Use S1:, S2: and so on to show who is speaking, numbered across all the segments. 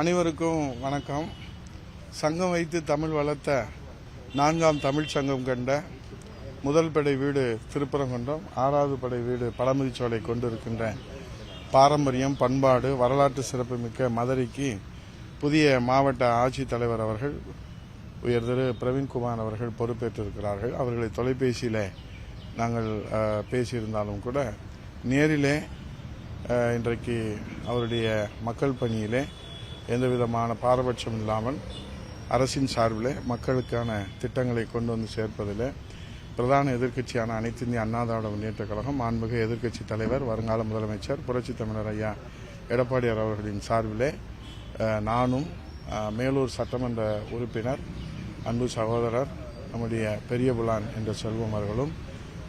S1: அனைவருக்கும் வணக்கம். சங்கம் வைத்து தமிழ் வளர்த்த நான்காம் தமிழ் சங்கம் கண்ட முதல் படை வீடு திருப்பரங்குன்றம் ஆறாவது படை வீடு பழமுதிச்சோலை கொண்டிருக்கின்ற பாரம்பரியம் பண்பாடு வரலாற்று சிறப்புமிக்க மதுரைக்கு புதிய மாவட்ட ஆட்சித்தலைவர் அவர்கள் உயர் திரு பிரவீன்குமார் அவர்கள் பொறுப்பேற்றிருக்கிறார்கள். அவர்களை தொலைபேசியில் நாங்கள் பேசியிருந்தாலும் கூட நேரிலே இன்றைக்கு அவருடைய மக்கள் பணியிலே எந்த விதமான பாரபட்சம் இல்லாமல் அரசின் சார்பில் மக்களுக்கான திட்டங்களை கொண்டு வந்து சேர்ப்பதில் பிரதான எதிர்க்கட்சியான அனைத்து இந்திய அண்ணா திராவிட முன்னேற்ற கழகம் மாண்புமிகு எதிர்க்கட்சி தலைவர் வருங்கால முதலமைச்சர் புரட்சி தமிழர் ஐயா எடப்பாடியார் அவர்களின் சார்பிலே நானும் மேலூர் சட்டமன்ற உறுப்பினர் அன்பு சகோதரர் நம்முடைய பெரிய புலான் என்ற செல்வம் அவர்களும்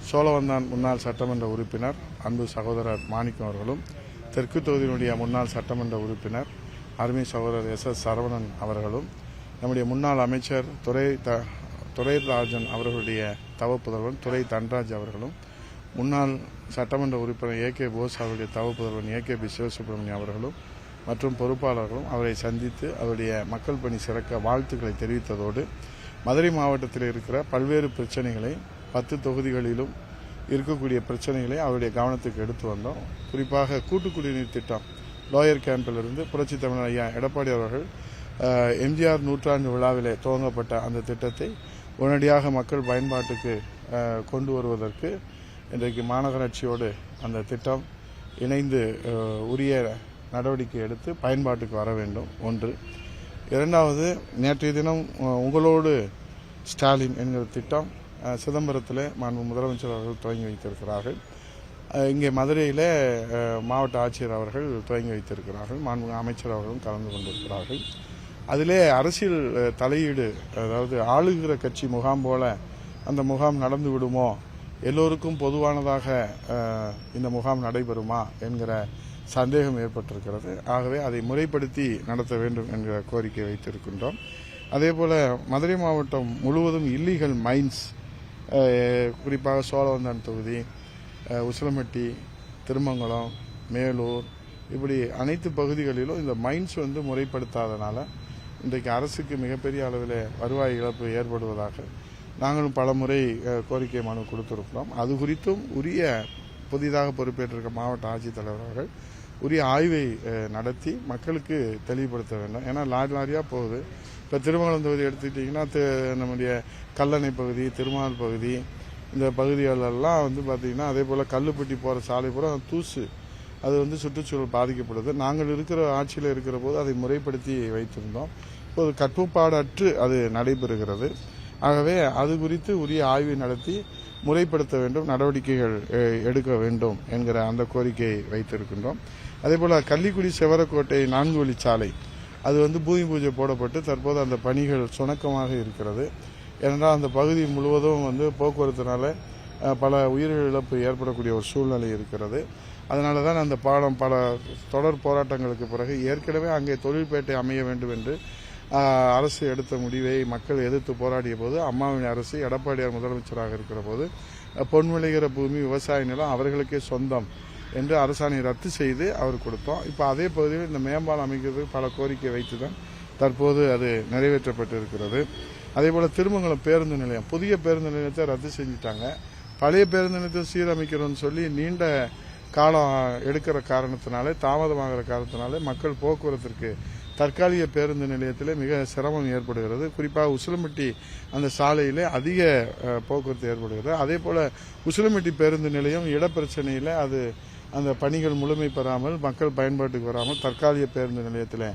S1: சோழவந்தான் முன்னாள் சட்டமன்ற உறுப்பினர் அன்பு சகோதரர் மாணிக்கம் அவர்களும் தெற்கு தொகுதியினுடைய முன்னாள் சட்டமன்ற உறுப்பினர் அருமை சகோதரர் எஸ் எஸ் சரவணன் அவர்களும் நம்முடைய முன்னாள் அமைச்சர் துரை த துரைராஜன் அவர்களுடைய தவப்புதல்வன் துரை தன்ராஜ் அவர்களும் முன்னாள் சட்டமன்ற உறுப்பினர் ஏ கே போஸ் அவருடைய தவப்புதல்வன் ஏ கே பி சிவசுப்பிரமணியம் அவர்களும் மற்றும் பொறுப்பாளர்களும் அவரை சந்தித்து அவருடைய மக்கள் பணி சிறக்க வாழ்த்துக்களை தெரிவித்ததோடு மதுரை மாவட்டத்தில் இருக்கிற பல்வேறு பிரச்சனைகளை பத்து தொகுதிகளிலும் இருக்கக்கூடிய பிரச்சனைகளை அவருடைய கவனத்துக்கு எடுத்து வந்தோம். குறிப்பாக கூட்டு குடிநீர் திட்டம் லோயர் கேம்பிலிருந்து புரட்சி தமிழர் ஐயா எடப்பாடி அவர்கள் எம்ஜிஆர் நூற்றாண்டு விழாவிலே துவங்கப்பட்ட அந்த திட்டத்தை உடனடியாக மக்கள் பயன்பாட்டுக்கு கொண்டு வருவதற்கு இன்றைக்கு மாநகராட்சியோடு அந்த திட்டம் இணைந்து உரிய நடவடிக்கை எடுத்து பயன்பாட்டுக்கு வர வேண்டும். ஒன்று. இரண்டாவது நேற்றைய தினம் உங்களோடு ஸ்டாலின் என்கிற திட்டம் சிதம்பரத்தில் மாண்பு முதலமைச்சர் அவர்கள் துவங்கி வைத்திருக்கிறார்கள். இங்கே மதுரையில் மாவட்ட ஆட்சியர் அவர்கள் துவங்கி வைத்திருக்கிறார்கள். மாண்பு அமைச்சர் அவர்களும் கலந்து கொண்டிருக்கிறார்கள். அதிலே அரசியல் தலையீடு அதாவது ஆளுகிற கட்சி முகாம் போல அந்த முகாம் நடந்து விடுமோ? எல்லோருக்கும் பொதுவானதாக இந்த முகாம் நடைபெறுமா என்கிற சந்தேகம் ஏற்பட்டிருக்கிறது. ஆகவே அதை முறைப்படுத்தி நடத்த வேண்டும் என்கிற கோரிக்கை வைத்திருக்கின்றோம். அதேபோல மதுரை மாவட்டம் முழுவதும் இல்லீகல் மைன்ஸ் குறிப்பாக சோழவந்தான் தொகுதி உசிலம்பட்டி திருமங்கலம் மேலூர் இப்படி அனைத்து பகுதிகளிலும் இந்த மைன்ஸ் வந்து முறைப்படுத்தாதனால இன்றைக்கு அரசுக்கு மிகப்பெரிய அளவில் வருவாய் இழப்பு ஏற்படுவதாக நாங்களும் பல முறை கோரிக்கை மனு கொடுத்துருக்கிறோம். அது குறித்தும் உரிய புதிதாக பொறுப்பேற்றிருக்க மாவட்ட ஆட்சித்தலைவர் அவர்கள் உரிய ஆய்வை நடத்தி மக்களுக்கு தெளிவுபடுத்த வேண்டும். ஏன்னா லாரி லாரியாக போகுது. இப்போ திருமங்கலம் தொகுதி எடுத்துக்கிட்டிங்கன்னா நம்முடைய கல்லணை பகுதி திருமால் பகுதி இந்த பகுதிகளெல்லாம் வந்து பார்த்திங்கன்னா அதே போல் கல்லுப்பட்டி போகிற சாலை பூரா தூசு. அது வந்து சுற்றுச்சூழல் பாதிக்கப்படுது. நாங்கள் இருக்கிற ஆட்சியில் இருக்கிற போது அதை முறைப்படுத்தி வைத்திருந்தோம். இப்போது கட்டுப்பாடற்று அது நடைபெறுகிறது. ஆகவே அது குறித்து உரிய ஆய்வு நடத்தி முறைப்படுத்த வேண்டும் நடவடிக்கைகள் எடுக்க வேண்டும் என்கிற அந்த கோரிக்கையை வைத்திருக்கின்றோம். அதே போல் கள்ளிக்குடி செவரக்கோட்டை நான்கு வழிச்சாலை அது வந்து பூமி பூஜை போடப்பட்டு தற்போது அந்த பணிகள் சுணக்கமாக இருக்கிறது. ஏனென்றால் அந்த பகுதி முழுவதும் வந்து போக்குவரத்துனால பல உயிரிழப்பு ஏற்படக்கூடிய ஒரு சூழ்நிலை இருக்கிறது. அதனால தான் அந்த பாலம் பல தொடர் போராட்டங்களுக்கு பிறகு ஏற்கனவே அங்கே தொழில்பேட்டை அமைய வேண்டும் என்று அரசு எடுத்த முடிவை மக்கள் எதிர்த்து போராடிய போது அம்மாவின் அரசு எடப்பாடியார் முதலமைச்சராக இருக்கிற போது பொன் விளைகிற பூமி விவசாய நிலம் அவர்களுக்கே சொந்தம் என்று அரசாணை ரத்து செய்து அவர் கொடுத்தோம். இப்போ அதே பகுதியில் இந்த மேம்பாலம் அமைக்கிறதுக்கு பல கோரிக்கை வைத்து தான் தற்போது அது நிறைவேற்றப்பட்டு இருக்கிறது அதே போல் திருமங்கலம் பேருந்து நிலையம் புதிய பேருந்து நிலையத்தை ரத்து செஞ்சுட்டாங்க. பழைய பேருந்து நிலையத்தை சீரமைக்கிறோம்னு சொல்லி நீண்ட காலம் எடுக்கிற காரணத்தினாலே தாமதமாகிற காரணத்தினாலே மக்கள் போக்குவரத்திற்கு தற்காலிக பேருந்து நிலையத்தில் மிக சிரமம் ஏற்படுகிறது. குறிப்பாக உசிலம்பட்டி அந்த சாலையிலே அதிக போக்குவரத்து ஏற்படுகிறது. அதே போல் உசிலம்பட்டி பேருந்து நிலையம் இடப்பிரச்சனையில் அது அந்த பணிகள் முழுமை பெறாமல் மக்கள் பயன்பாட்டுக்கு வராமல் தற்காலிக பேருந்து நிலையத்தில்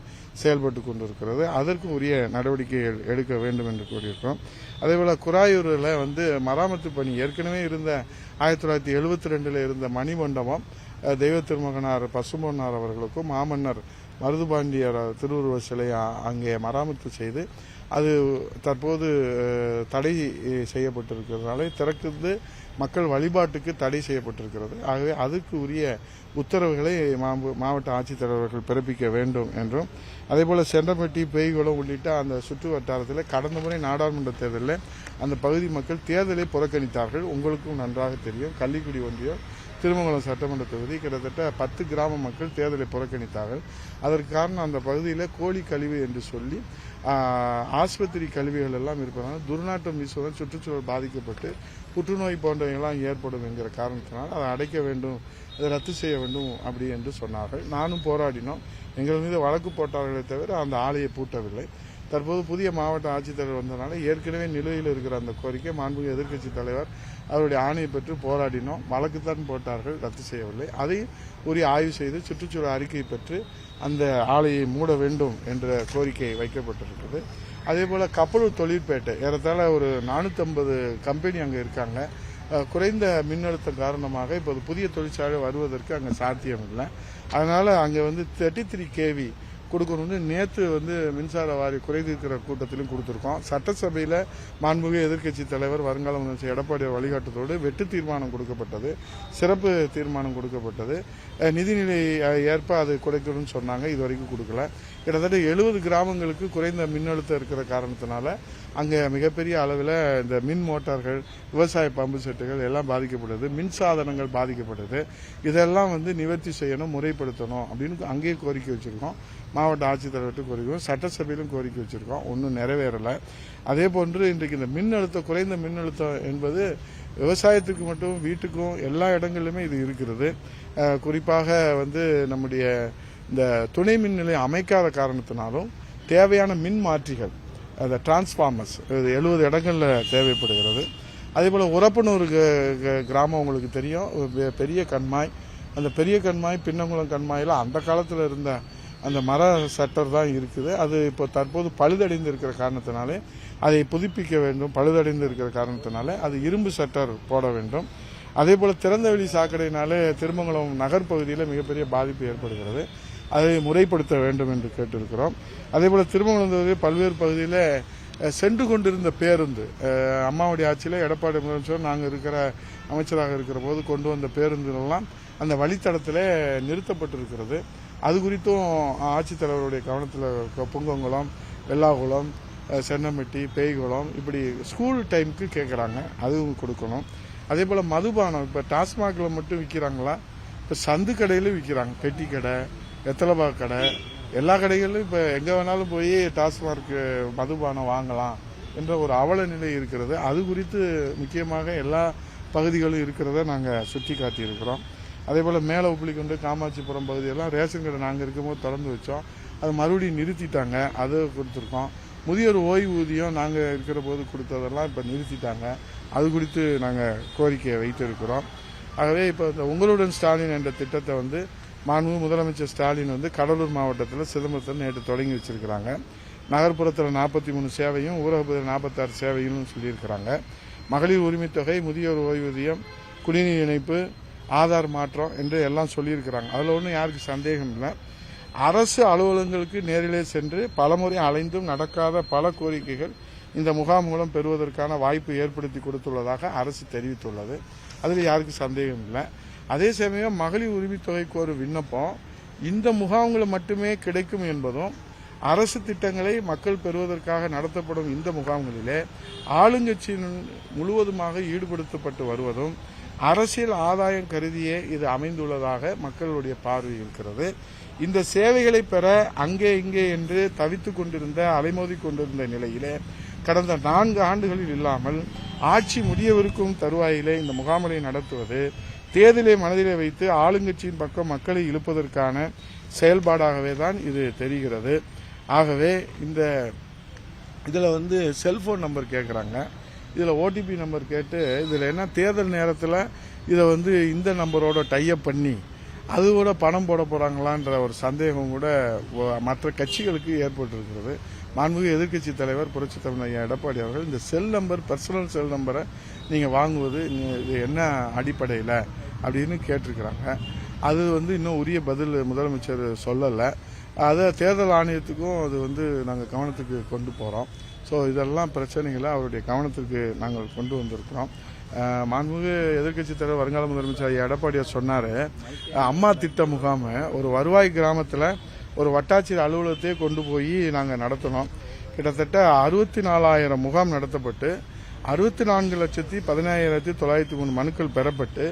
S1: செயல்பட்டு கொண்டிருக்கிறது. அதற்கும் உரிய நடவடிக்கைகள் எடுக்க வேண்டும் என்று கூறியிருக்கிறோம். அதேபோல் குராயூரில் வந்து மராமத்து பணி ஏற்கனவே இருந்த ஆயிரத்தி தொள்ளாயிரத்தி எழுபத்தி ரெண்டில் இருந்த மணிமண்டபம் தெய்வ திருமகனார் பசும்பொன்னார் அவர்களுக்கும் மாமன்னர் மருதுபாண்டியர் திருவுருவ சிலை அங்கே மராமத்து செய்து அது தற்போது தடை செய்யப்பட்டிருக்கிறதுனால திறக்கிறது மக்கள் வழிபாட்டுக்கு தடை செய்யப்பட்டிருக்கிறது. ஆகவே அதுக்கு உரிய உத்தரவுகளை மாவட்ட ஆட்சித்தலைவர்கள் பிறப்பிக்க வேண்டும் என்றும் அதேபோல சென்றப்பட்டி பேய்குளம் உள்ளிட்ட அந்த சுற்று வட்டாரத்தில் கடந்த முறை நாடாளுமன்ற தேர்தலில் அந்த பகுதி மக்கள் தேர்தலை புறக்கணித்தார்கள். உங்களுக்கும் நன்றாக தெரியும். கள்ளிக்குடி ஒன்றியம் திருமங்கலம் சட்டமன்ற தொகுதி கிட்டத்தட்ட பத்து கிராம மக்கள் தேர்தலை புறக்கணித்தார்கள். அதற்கு காரணம் அந்த பகுதியில் கோழி கழிவு என்று சொல்லி ஆஸ்பத்திரி கழிவுகள் எல்லாம் இருப்பதனால துர்நாற்றம் வீசுவதால் சுற்றுச்சூழல் பாதிக்கப்பட்டு புற்றுநோய் போன்றவைகள்லாம் ஏற்படும் என்கிற காரணத்தினால் அதை அடைக்க வேண்டும் அதை ரத்து செய்ய வேண்டும் அப்படி என்று சொன்னார்கள். நானும் போராடினோம். எங்கள் மீது வழக்கு போட்டார்களே தவிர அந்த ஆலையை பூட்டவில்லை. தற்போது புதிய மாவட்ட ஆட்சித்தலைவர் வந்ததனால ஏற்கனவே நிலுவையில் இருக்கிற அந்த கோரிக்கை மாண்புமிகு எதிர்க்கட்சி தலைவர் அவருடைய ஆணையை பெற்று போராடினோம். வழக்குத்தான் போட்டார்கள் ரத்து செய்யவில்லை. அதை உரிய ஆய்வு செய்து சுற்றுச்சூழல் அறிக்கை பெற்று அந்த ஆலையை மூட வேண்டும் என்ற கோரிக்கை வைக்கப்பட்டிருக்கிறது. அதே போல் கப்பலூர் தொழிற்பேட்டை ஏறத்தாழ ஒரு நானூற்றம்பது கம்பெனி அங்கே இருக்காங்க. குறைந்த மின்னழுத்தம் காரணமாக இப்போது புதிய தொழிற்சாலை வருவதற்கு அங்கே சாத்தியம் இல்லை அதனால் அங்கே வந்து தேர்ட்டி த்ரீ கேவி கொடுக்கணும்னு நேற்று வந்து மின்சார வாரி குறைதீர்க்கிற கூட்டத்திலும் கொடுத்துருக்கோம். சட்டசபையில் மாண்புமிகு எதிர்க்கட்சி தலைவர் வருங்கால முதலமைச்சர் எடப்பாடி வழிகாட்டுதோடு வெட்டு தீர்மானம் கொடுக்கப்பட்டது சிறப்பு தீர்மானம் கொடுக்கப்பட்டது. நிதிநிலை ஏற்ப அது குறைக்கணும்னு சொன்னாங்க. இது வரைக்கும் கொடுக்கல. கிட்டத்தட்ட எழுபது கிராமங்களுக்கு குறைந்த மின்னழுத்தம் இருக்கிற காரணத்தினால அங்கே மிகப்பெரிய அளவில் இந்த மின் மோட்டார்கள் விவசாய பம்பு செட்டுகள் எல்லாம் பாதிக்கப்படுது மின் சாதனங்கள் பாதிக்கப்படுது. இதெல்லாம் வந்து நிவர்த்தி செய்யணும் முறைப்படுத்தணும் அப்படின்னு அங்கேயே கோரிக்கை வச்சுருக்கோம். மாவட்ட ஆட்சித்தலைவர்கிட்ட கோரிக்கை சட்டசபையிலும் கோரிக்கை வச்சுருக்கோம். ஒன்றும் நிறைவேறலை. அதே போன்று இன்றைக்கு இந்த மின்னழுத்தம் குறைந்த மின்னழுத்தம் என்பது விவசாயத்துக்கு மட்டும் வீட்டுக்கும் எல்லா இடங்களிலுமே இது இருக்கிறது. குறிப்பாக வந்து நம்முடைய இந்த துணை மின் நிலையம் அமைக்காத காரணத்தினாலும் தேவையான மின் மாற்றிகள் அந்த டிரான்ஸ்ஃபார்மர்ஸ் இது எழுபது இடங்களில் தேவைப்படுகிறது. அதே போல் உரப்பனூர் க- கிராமம் உங்களுக்கு தெரியும். பெரிய கண்மாய். அந்த பெரிய கண்மாய் பின்னங்குளம் கண்மாயில் அந்த காலத்தில் இருந்த அந்த மர சட்டர் தான் இருக்குது. அது இப்போ தற்போது பழுதடைந்து இருக்கிற காரணத்தினாலே அதை புதுப்பிக்க வேண்டும். பழுதடைந்து இருக்கிற காரணத்தினால அது இரும்பு சட்டர் போட வேண்டும். அதே போல் திறந்தவெளி சாக்கடையினாலே திருமங்கலம் நகர்ப்பகுதியில் மிகப்பெரிய பாதிப்பு ஏற்படுகிறது. அதை முறைப்படுத்த வேண்டும் என்று கேட்டிருக்கிறோம். அதே போல் பல்வேறு பகுதியில் சென்று கொண்டிருந்த பேருந்து. அம்மாவுடைய ஆட்சியில் எடப்பாடி முதலமைச்சர் நாங்கள் இருக்கிற அமைச்சராக இருக்கிற போது கொண்டு வந்த பேருந்துகள்லாம் அந்த வழித்தடத்தில் நிறுத்தப்பட்டிருக்கிறது. அது குறித்தும் ஆட்சித்தலைவருடைய கவனத்தில் புங்கங்குளம் வெள்ளாகுளம் சென்னமெட்டி பேய்குளம் இப்படி ஸ்கூல் டைமுக்கு கேட்குறாங்க அதுவும் கொடுக்கணும். அதே போல் மதுபானம் இப்போ டாஸ்மாகில் மட்டும் விற்கிறாங்களா இப்போ சந்து கடையிலும் விற்கிறாங்க பெட்டி கடை வெத்தலைபா கடை? எல்லா கடைகளிலும் இப்போ எங்கே வேணாலும் போய் டாஸ்மார்க் மதுபானம் வாங்கலாம் என்ற ஒரு அவல நிலை இருக்கிறது. அது குறித்து முக்கியமாக எல்லா பகுதிகளும் இருக்கிறத நாங்கள் சுற்றி காட்டியிருக்கிறோம். அதே போல் மேலே உப்புளிக்குண்டு காமாட்சிபுரம் பகுதியெல்லாம் ரேஷன் கடை நாங்கள் இருக்கும்போது திறந்து வச்சோம். அது மறுபடியும் நிறுத்திட்டாங்க. அது கொடுத்துருக்கோம். முதியோர் ஓய்வூதியம் நாங்கள் இருக்கிற போது கொடுத்ததெல்லாம் இப்போ நிறுத்திட்டாங்க. அது குறித்து நாங்கள் கோரிக்கையை வைத்திருக்கிறோம். ஆகவே இப்போ இந்த உங்களுடன் ஸ்டாலின் என்ற திட்டத்தை வந்து மாண்பு முதலமைச்சர் ஸ்டாலின் வந்து கடலூர் மாவட்டத்தில் சிதம்பரத்தில் நேற்று தொடங்கி வச்சிருக்கிறாங்க. நகர்ப்புறத்தில் நாற்பத்தி மூணு சேவையும் ஊரகப்பகுதியில் நாற்பத்தாறு சேவையும் சொல்லியிருக்கிறாங்க. மகளிர் உரிமைத் தொகை முதியோர் ஓய்வூதியம் குடிநீர் இணைப்பு ஆதார் மாற்றம் என்று எல்லாம் சொல்லியிருக்கிறாங்க. அதில் ஒன்றும் யாருக்கு சந்தேகம் இல்லை. அரசு அலுவலகங்களுக்கு நேரிலே சென்று பலமுறை அலைந்தும் நடக்காத பல கோரிக்கைகள் இந்த முகாம் மூலம் பெறுவதற்கான வாய்ப்பு ஏற்படுத்தி கொடுத்துள்ளதாக அரசு தெரிவித்துள்ளது. அதில் யாருக்கு சந்தேகம் இல்லை. அதே சமயம் மகளிர் உரிமைத்தொகைக்கு ஒரு விண்ணப்பம் இந்த முகாம்களில் மட்டுமே கிடைக்கும் என்பதும் அரசு திட்டங்களை மக்கள் பெறுவதற்காக நடத்தப்படும் இந்த முகாம்களிலே ஆளுங்கட்சியின் முழுவதுமாக ஈடுபடுத்தப்பட்டு வருவதும் அரசியல் ஆதாயம் கருதியே இது அமைந்துள்ளதாக மக்களுடைய பார்வை இருக்கிறது. இந்த சேவைகளை பெற அங்கே இங்கே என்று தவித்துக் கொண்டிருந்த அலைமோதி கொண்டிருந்த நிலையிலே கடந்த நான்கு ஆண்டுகளில் இல்லாமல் ஆட்சி முடியவிருக்கும் தருவாயிலே இந்த முகாம்களை நடத்துவது தேர்தலை மனதிலே வைத்து ஆளுங்கட்சியின் பக்கம் மக்களை இழுப்பதற்கான செயல்பாடாகவே தான் இது தெரிகிறது. ஆகவே இந்த இதில் வந்து செல்போன் நம்பர் கேட்குறாங்க இதில் ஓடிபி நம்பர் கேட்டு இதில் என்ன தேர்தல் நேரத்தில் இதை வந்து இந்த நம்பரோட டைப் பண்ணி அது கூட பணம் போட போகிறாங்களான்ற ஒரு சந்தேகம் கூட மற்ற கட்சிகளுக்கு ஏற்பட்டிருக்கிறது. மாண்புமிகு எதிர்க்கட்சி தலைவர் புரட்சி தமிழ் ஐயா எடப்பாடி அவர்கள் இந்த செல் நம்பர் பர்சனல் செல் நம்பரை நீங்கள் வாங்குவது இது என்ன அடிப்படையில்? அப்படின்னு கேட்டிருக்கிறாங்க. அது வந்து இன்னும் உரிய பதில் முதலமைச்சர் சொல்லலை. அதை தேர்தல் ஆணையத்துக்கும் அது வந்து நாங்கள் கவனத்துக்கு கொண்டு போகிறோம் ஸோ இதெல்லாம் பிரச்சனைகளை அவருடைய கவனத்துக்கு நாங்கள் கொண்டு வந்திருக்கிறோம். மாண்புமிகு எதிர்க்கட்சி தலைவர் வருங்கால முதலமைச்சர் எடப்பாடியார் சொன்னார். அம்மா திட்ட முகாமை ஒரு வருவாய் கிராமத்தில் ஒரு வட்டாட்சியர் அலுவலகத்தையே கொண்டு போய் நாங்கள் நடத்தினோம் கிட்டத்தட்ட அறுபத்தி நாலாயிரம் முகாம் நடத்தப்பட்டு அறுபத்தி நான்கு லட்சத்தி பதினாயிரத்தி தொள்ளாயிரத்தி மூணு மனுக்கள் பெறப்பட்டு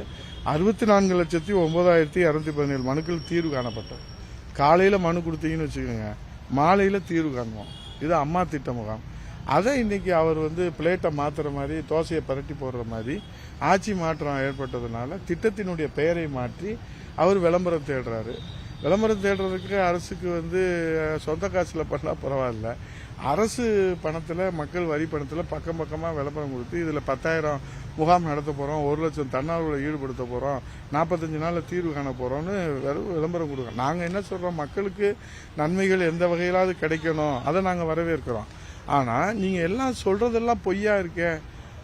S1: அறுபத்தி நான்கு லட்சத்தி ஒன்பதாயிரத்தி இரநூத்தி பதினேழு மனுக்கள் தீர்வு காணப்பட்டது. காலையில் மனு கொடுத்தீங்கன்னு வச்சுக்கோங்க. மாலையில் தீர்வு காணுவோம் இது அம்மா திட்ட முகாம். அதை இன்றைக்கி அவர் வந்து பிளேட்டை மாற்றுற மாதிரி தோசையை பரட்டி போடுற மாதிரி ஆட்சி மாற்றம் ஏற்பட்டதுனால திட்டத்தினுடைய பெயரை மாற்றி அவர் விளம்பரம் தேடுறாரு. விளம்பரம் தேடுறதுக்கு அரசுக்கு வந்து சொந்த காசில் பண்ணால் பரவாயில்ல. அரசு பணத்தில் மக்கள் வரி பணத்தில் பக்கம் பக்கமாக விளம்பரம் கொடுத்து இதில் பத்தாயிரம் முகாம் நடத்த போகிறோம் ஒரு லட்சம் தன்னார்வலை ஈடுபடுத்த போகிறோம் நாற்பத்தஞ்சு நாளில் தீர்வு காண போகிறோம்னு விளம்பரம் கொடுக்குறோம் நாங்கள் என்ன சொல்கிறோம் மக்களுக்கு நன்மைகள் எந்த வகையிலாவது கிடைக்கணும். அதை நாங்கள் வரவேற்கிறோம். ஆனால் நீங்கள் எல்லாம் சொல்கிறதெல்லாம் பொய்யா இருக்கே?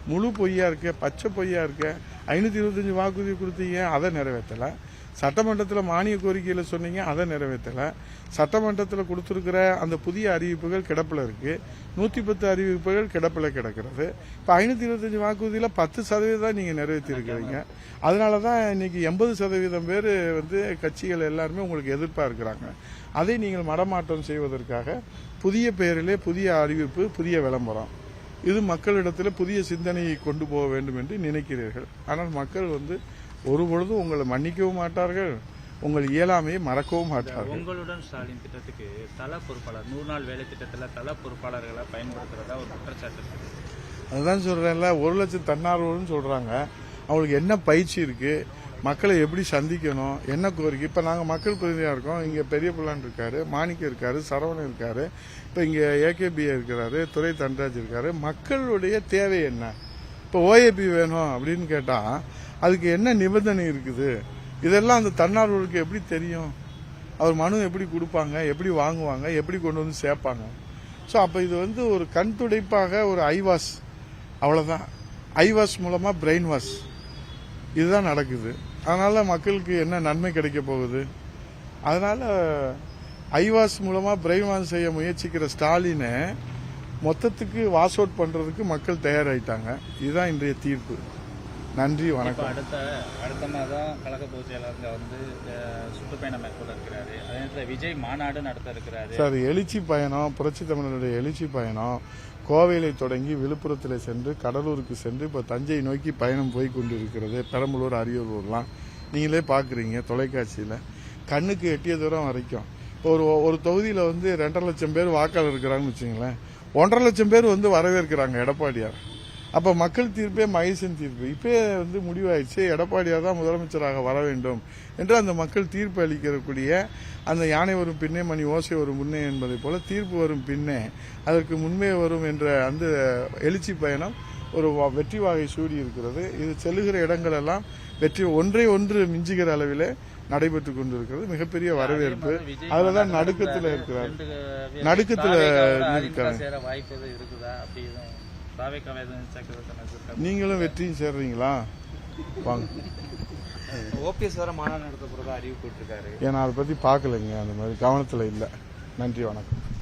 S1: முழு பொய்யா இருக்கே? பச்சை பொய்யா இருக்கே? ஐநூற்றி இருபத்தஞ்சி வாக்குறுதி கொடுத்தீங்க. அதை நிறைவேற்றலை சட்டமன்றத்தில் மானிய கோரிக்கையில் சொன்னீங்க அதை நிறைவேற்றலை. சட்டமன்றத்தில் கொடுத்துருக்கிற அந்த புதிய அறிவிப்புகள் கிடப்பில் இருக்குது நூற்றி பத்து அறிவிப்புகள் கிடப்பில் கிடக்கிறது. இப்போ ஐநூற்றி இருபத்தஞ்சி வாக்குறுதியில் பத்து சதவீதம் நீங்கள் நிறைவேற்றிருக்கிறீங்க. அதனால தான் இன்னைக்கு எண்பது சதவீதம் பேர் வந்து கட்சிகள் எல்லாருமே உங்களுக்கு எதிர்ப்பாக இருக்கிறாங்க. அதை நீங்கள் மடமாற்றம் செய்வதற்காக புதிய பெயரிலே புதிய அறிவிப்பு புதிய விளம்பரம். இது மக்களிடத்தில் புதிய சிந்தனையை கொண்டு போக வேண்டும் என்று நினைக்கிறீர்கள். ஆனால் மக்கள் வந்து ஒரு பொழுதும் உங்களை மன்னிக்கவும் மாட்டார்கள் உங்கள் இயலாமையை மறக்கவும் மாட்டார்கள்.
S2: உங்களுடன் ஸ்டாலின் திட்டத்துக்கு தல பொறுப்பாளர் நூறு நாள் வேலை திட்டத்தில் தல பொறுப்பாளர்களை பயன்படுத்துறதா ஒரு குற்றச்சாட்டு இருக்குது.
S1: அதுதான் சொல்றேன்ல ஒரு லட்சம் தன்னார்வலர்னு சொல்றாங்க. அவங்களுக்கு என்ன பயிற்சி இருக்கு மக்களை எப்படி சந்திக்கணும் என்ன கோரிக்கை? இப்போ நாங்கள் மக்கள் பிரதிநிதியாக இருக்கோம். இங்கே பெரிய பிள்ளான் இருக்காரு மாணிக்கம் இருக்காரு சரவணன் இருக்காரு இப்போ இங்கே ஏகேபிஏ இருக்கிறாரு துரை தன்ராஜ் இருக்காரு. மக்களுடைய தேவை என்ன? இப்போ ஓஏபி வேணும் அப்படின்னு கேட்டால் அதுக்கு என்ன நிபந்தனை இருக்குது? இதெல்லாம் அந்த தன்னார்வலருக்கு எப்படி தெரியும்? அவர் மனு எப்படி கொடுப்பாங்க? எப்படி வாங்குவாங்க? எப்படி கொண்டு வந்து சேர்ப்பாங்க? ஸோ அப்போ இது வந்து ஒரு கண் துடைப்பாக ஒரு ஐவாஸ். அவ்வளோதான் ஐவாஸ் மூலமாக பிரெயின் வாஷ் இதுதான் நடக்குது. அதனால் மக்களுக்கு என்ன நன்மை கிடைக்க போகுது? அதனால் ஐவாஸ் மூலமாக பிரெயின் வாஷ் செய்ய முயற்சிக்கிற ஸ்டாலினை மொத்தத்துக்கு வாஷ் அவுட் பண்ணுறதுக்கு மக்கள் தயாராயிட்டாங்க. இதுதான் இன்றைய தீர்ப்பு. நன்றி வணக்கம்.
S2: அடுத்த அடுத்த மாதம் கழக பொதுச் செயலாளர் வந்து சுற்றுப்பயணம் மேற்கொள்ள இருக்கிறாரு. அதே நேரத்தில் விஜய் மாநாடு நடத்த இருக்கிறாரு.
S1: சார் எழுச்சி பயணம் புரட்சி தமிழருடைய எழுச்சி பயணம் கோவையில தொடங்கி விழுப்புரத்தில் சென்று கடலூருக்கு சென்று இப்போ தஞ்சை நோக்கி பயணம் போய் கொண்டிருக்கிறது. பெரம்பலூர் அரியலூர்லாம் நீங்களே பார்க்குறீங்க தொலைக்காட்சியில். கண்ணுக்கு எட்டிய தூரம் வரைக்கும். இப்போ ஒரு ஒரு தொகுதியில் வந்து ரெண்டரை லட்சம் பேர் வாக்காளர் இருக்கிறாங்கன்னு வச்சுங்களேன். ஒன்றரை லட்சம் பேர் வந்து வரவேற்கிறாங்க எடப்பாடியார். அப்ப மக்கள் தீர்ப்பே மகேசன் தீர்ப்பு. இப்பயே வந்து முடிவாயிடுச்சு. எடப்பாடியார் தான் முதலமைச்சராக வர வேண்டும் என்று அந்த மக்கள் தீர்ப்பு அளிக்கக்கூடிய அந்த யானை வரும் பின்னே மணி ஓசை வரும் முன்னே என்பதை போல தீர்ப்பு வரும் பின்னே அதற்கு முன்பே வரும் என்ற அந்த எழுச்சி பயணம் ஒரு வெற்றி வாகை சூடி இருக்கிறது. இது செல்லுகிற இடங்கள் எல்லாம் வெற்றி ஒன்றை ஒன்று மிஞ்சுகிற அளவிலே நடைபெற்று கொண்டிருக்கிறது. மிகப்பெரிய வரவேற்பு. அதுலதான்
S2: மாநாடு
S1: நடுக்கத்துல. இருக்கிறார். நடுக்கத்துல
S2: தாவேகாவோட
S1: நீங்களும் வெற்றியும் சேர்றீங்களா? வாங்க.
S3: ஓபிஎஸ் வேற மாநாடு நடத்த போறதா அறிவிப்பு
S1: ஏன்னா அதை பத்தி பார்க்கலைங்க. அந்த மாதிரி கவனத்தில் இல்லை. நன்றி வணக்கம்.